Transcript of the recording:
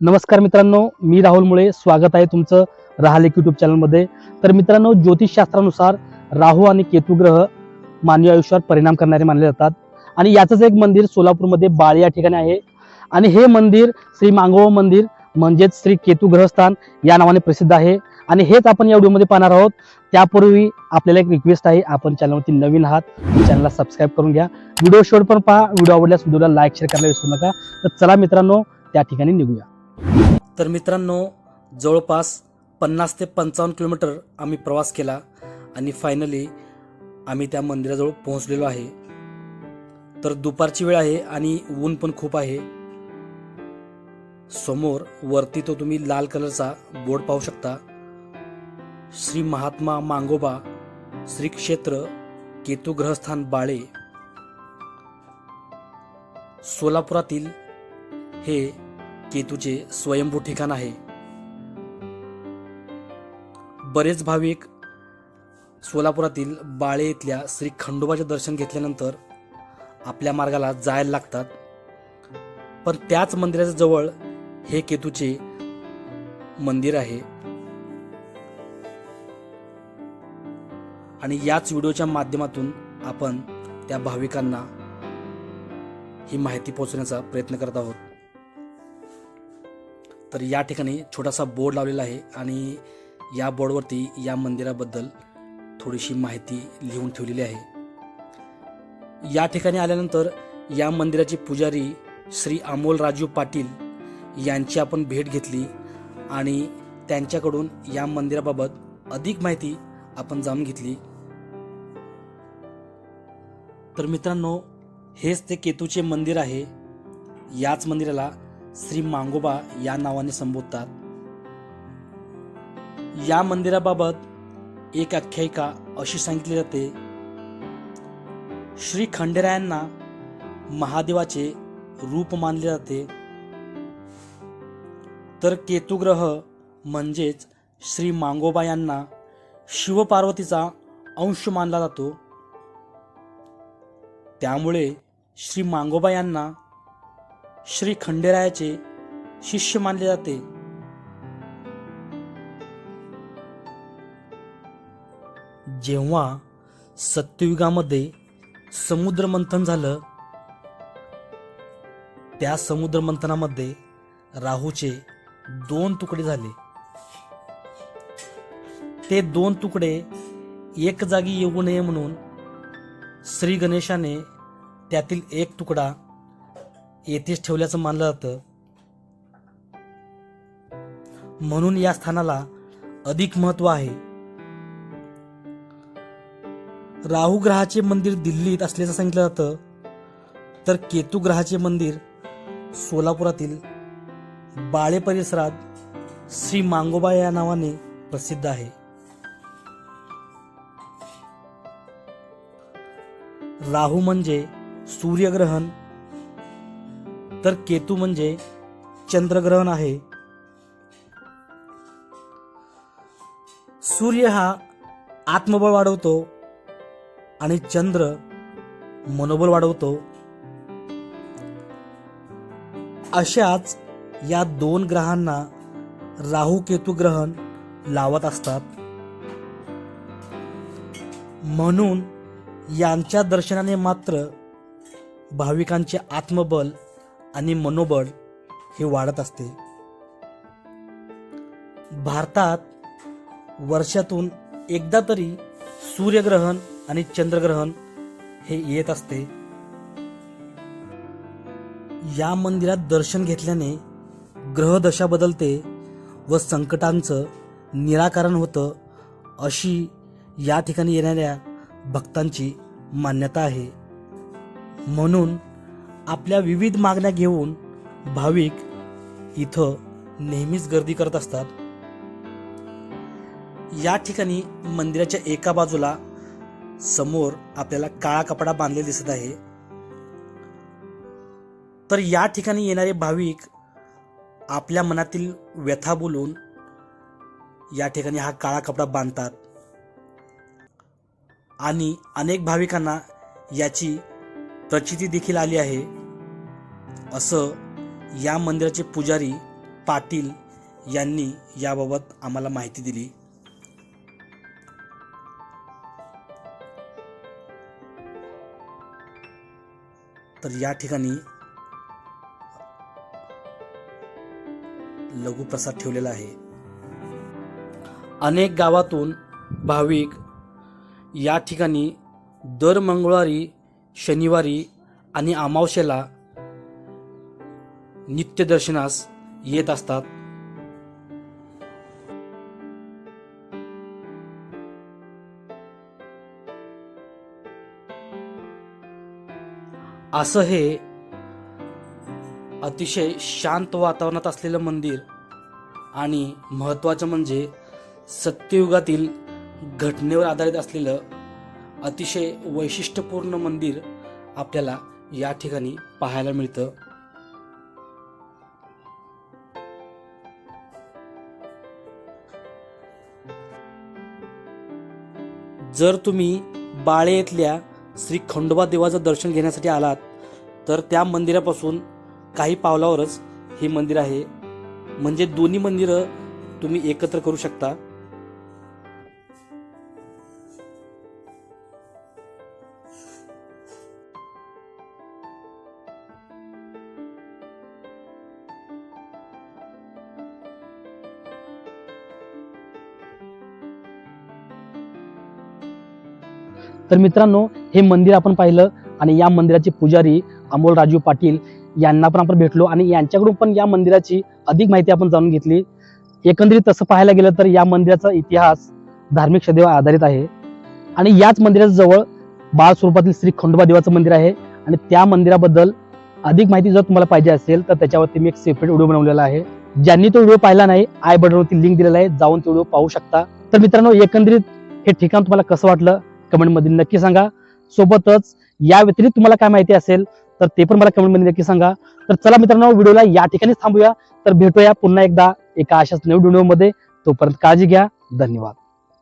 नमस्कार मित्रांनो मी राहुल मुळे. स्वागत आहे तुमचं राहलेक युट्यूब चॅनलमध्ये तर मित्रांनो ज्योतिषशास्त्रानुसार राहू आणि केतू ग्रह मानवी आयुष्यावर परिणाम करणारे मानले जातात. आणि याचंच एक मंदिर सोलापूरमध्ये बाळे या ठिकाणी आहे. आणि हे मंदिर श्री मांगोबा मंदिर म्हणजेच श्री केतू ग्रहस्थान या नावाने प्रसिद्ध आहे. आणि हेच आपण या व्हिडिओमध्ये पाहणार आहोत. त्यापूर्वी आपल्याला एक रिक्वेस्ट आहे. आपण चॅनलवरती नवीन आहात चॅनलला सबस्क्राईब करून घ्या. व्हिडिओ शेवट पण पहा. व्हिडिओ आवडल्यास व्हिडिओला लाईक शेअर करायला विसरू नका. तर चला मित्रांनो त्या ठिकाणी निघूया. तर मित्रांनो जवळपास पन्नास ते पंचावन्न किलोमीटर आम्ही प्रवास केला आणि फायनली आम्ही त्या मंदिराजवळ पोहोचलेलो आहे. तर दुपारची वेळ आहे आणि ऊन पण खूप आहे. समोर वरती तो तुम्ही लाल कलरचा बोर्ड पाहू शकता. श्री महात्मा मांगोबा श्री क्षेत्र केतुग्रहस्थान बाळे. सोलापुरातील हे केतूचे स्वयंभू ठिकाण आहे. बरेच भाविक सोलापुरातील बाळे इथल्या श्री खंडोबाचे दर्शन घेतल्यानंतर आपल्या मार्गाला जायला लागतात. पण त्याच मंदिराच्या जवळ हे केतूचे मंदिर आहे. आणि याच व्हिडिओच्या माध्यमातून आपण त्या भाविकांना ही माहिती पोहोचवण्याचा प्रयत्न करत आहोत. तर या ठिकाणी छोटासा बोर्ड लावलेला आहे आणि या बोर्डवरती या मंदिराबद्दल थोडीशी माहिती लिहून ठेवलेली आहे. या ठिकाणी आल्यानंतर या मंदिराचे पुजारी श्री अमोल राजू पाटील यांची आपण भेट घेतली आणि त्यांच्याकडून या मंदिराबाबत अधिक माहिती आपण जाणून घेतली. तर मित्रांनो हेच ते केतूचे मंदिर आहे. याच मंदिराला श्री मांगोबा या नावाने संबोधतात. या मंदिराबाबत एक आख्यायिका अशी सांगितली जाते श्री खंडेरायांना महादेवाचे रूप मानले जाते. तर केतुग्रह म्हणजेच श्री मांगोबा यांना शिवपार्वतीचा अंश मानला जातो. त्यामुळे श्री मांगोबा यांना श्री खंडेरायाचे शिष्य मानले जाते. जेव्हा सत्ययुगामध्ये समुद्र मंथन झालं त्या समुद्र मंथनामध्ये राहूचे दोन तुकडे झाले. ते दोन तुकडे एक जागी येऊ नये म्हणून श्री गणेशाने त्यातील एक तुकडा येथेच ठेवल्याचं मानलं जातं. म्हणून या स्थानाला अधिक महत्त्व आहे. राहू ग्रहाचे मंदिर दिल्लीत असल्याचं सांगितलं जातं. तर केतू ग्रहाचे मंदिर सोलापुरातील बाळे परिसरात श्री मांगोबा या नावाने प्रसिद्ध आहे. राहू म्हणजे सूर्यग्रहण तर केतू म्हणजे चंद्रग्रहण आहे. सूर्य हा आत्मबळ वाढवतो आणि चंद्र मनोबल वाढवतो. अशाच या दोन ग्रहांना राहू केतू ग्रहण लावत असतात. म्हणून यांच्या दर्शनाने मात्र भाविकांचे आत्मबल आणि मनोबळ हे वाढत असते. भारतात वर्षातून एकदा तरी सूर्यग्रहण आणि चंद्रग्रहण हे येत असते. या मंदिरात दर्शन घेतल्याने ग्रहदशा बदलते व संकटांचं निराकरण होतं अशी या ठिकाणी येणाऱ्या भक्तांची मान्यता आहे. म्हणून आपल्या विविध मागण्या घेऊन भाविक इथं नेहमीच गर्दी करत असतात. या ठिकाणी मंदिराच्या एका बाजूला समोर आपल्याला काळा कपडा बांधलेला दिसत आहे. तर या ठिकाणी येणारे भाविक आपल्या मनातील व्यथा बोलून या ठिकाणी हा काळा कपडा बांधतात. आणि अनेक भाविकांना याची प्रचिती देखील आली आहे. असं या मंदिराचे पुजारी पाटील यांनी याबाबत आम्हाला माहिती दिली. तर या ठिकाणी लघुप्रसाद ठेवलेला आहे. अनेक गावातून भाविक या ठिकाणी दर मंगळवारी शनिवारी आणि अमावस्येला नित्यदर्शनास येत असतात. असं हे अतिशय शांत वातावरणात असलेलं मंदिर आणि महत्त्वाचं म्हणजे सत्ययुगातील घटनेवर आधारित असलेलं अतिशय वैशिष्ट्यपूर्ण मंदिर आपल्याला या ठिकाणी पाहायला मिळतं. जर तुम्ही बाळे येथल्या श्री खंडोबा देवाचं दर्शन घेण्यासाठी आलात तर त्या मंदिरापासून काही पावलावरच हे मंदिर आहे. म्हणजे दोन्ही मंदिरं तुम्ही एकत्र करू शकता. तर मित्रांनो हे मंदिर आपण पाहिलं आणि या मंदिराचे पुजारी अमोल राजू पाटील यांना पण आपण भेटलो आणि यांच्याकडून पण या मंदिराची अधिक माहिती आपण जाणून घेतली. एकंदरीत तसं पाहायला गेलं तर या मंदिराचा इतिहास धार्मिक श्रद्धेवर आधारित आहे. आणि याच मंदिराच्या जवळ बाळ स्वरूपातील श्री खंडोबा देवाचं मंदिर आहे आणि त्या मंदिराबद्दल अधिक माहिती जर तुम्हाला पाहिजे असेल तर त्याच्यावरती मी एक सेपरेट व्हिडिओ बनवलेला आहे. ज्यांनी तो व्हिडिओ पाहिला नाही आय बटनवरती लिंक दिलेला आहे जाऊन तो व्हिडिओ पाहू शकता. तर मित्रांनो एकंदरीत हे ठिकाण तुम्हाला कसं वाटलं? कमेंटमध्ये नक्की सांगा. सोबतच या व्यतिरिक्त तुम्हाला काय माहिती असेल तर ते पण मला कमेंटमध्ये नक्की सांगा. तर चला मित्रांनो व्हिडिओला या ठिकाणीच थांबूया. तर भेटूया पुन्हा एकदा एका अशाच नवीन व्हिडिओमध्ये. तोपर्यंत काळजी घ्या. धन्यवाद.